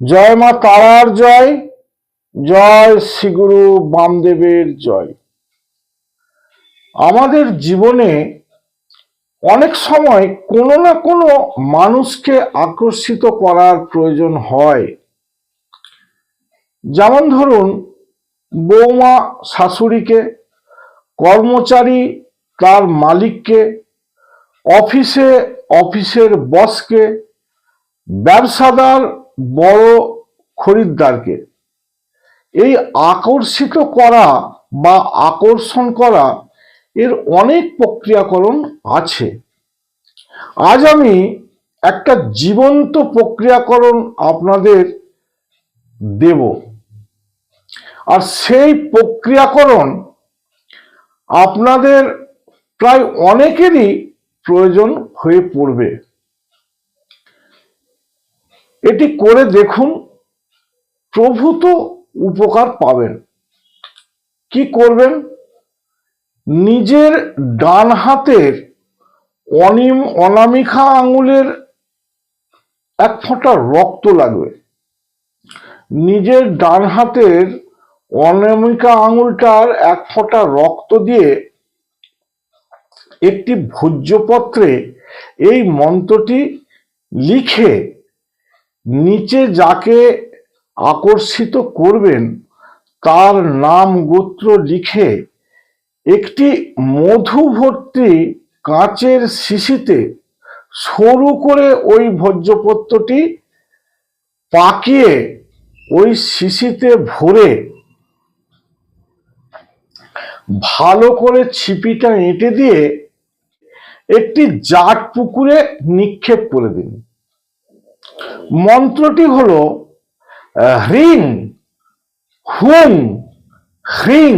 জয় মা তারার জয় জয় শ্রীগুরু বামদেবের জয়। আমাদের জীবনে অনেক সময় কোনো না কোনো মানুষকে আকর্ষিত করার প্রয়োজন হয়। যেমন ধরুন, বৌমা শাশুড়িকে, কর্মচারী তার মালিককে, অফিসে অফিসের বসকে ব্যবসাদার, বড় খরিদ্দারকে এই আকর্ষিত করা বা আকর্ষণ করা এর অনেক প্রক্রিয়াকরণ আছে। আজ আমি একটা জীবন্ত প্রক্রিয়াকরণ আপনাদের দেব। আর সেই প্রক্রিয়াকরণ আপনাদের প্রায় অনেকেরই প্রয়োজন হয়ে পড়বে। এটি করে দেখুন প্রভূত উপকার পাবেন। কি করবেন? নিজের ডান হাতের অনিম অনামিকা আঙুলের এক ফোঁটা রক্ত লাগবে। নিজের ডান হাতের অনামিকা আঙুলটার এক ফোঁটা রক্ত দিয়ে একটি ভোজ্যপত্রে এই মন্ত্রটি লিখে নিচে যাকে আকর্ষিত করবেন, তার নাম গোত্র লিখে একটি মধু ভর্তি কাঁচের শিশিতে সরু করে ওই ভোজ্যপত্রটি পাকিয়ে ওই শিশিতে ভরে ভালো করে ছিপিটা এঁটে দিয়ে একটি জাট পুকুরে নিক্ষেপ করে দিন। মন্ত্রটি হলো হ্রিং হুং হ্রিং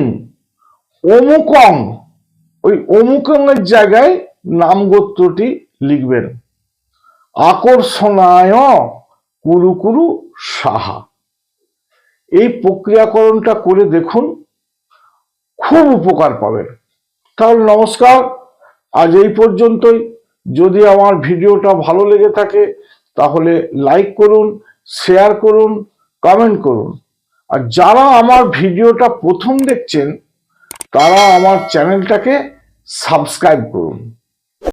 অমুকং। ওই অমুকং এর জায়গায় নাম গোত্রটি লিখবেন। আকর্ষণায় কুরু কুরু সাহা। এই প্রক্রিয়াকরণটা করে দেখুন, খুব উপকার পাবেন। তাহলে নমস্কার, আজ এই পর্যন্তই। যদি আমার ভিডিওটা ভালো লেগে থাকে তাহলে লাইক করুন শেয়ার করুন কমেন্ট করুন। আর যারা আমার ভিডিওটা প্রথম দেখছেন, তারা আমার চ্যানেলটাকে সাবস্ক্রাইব করুন।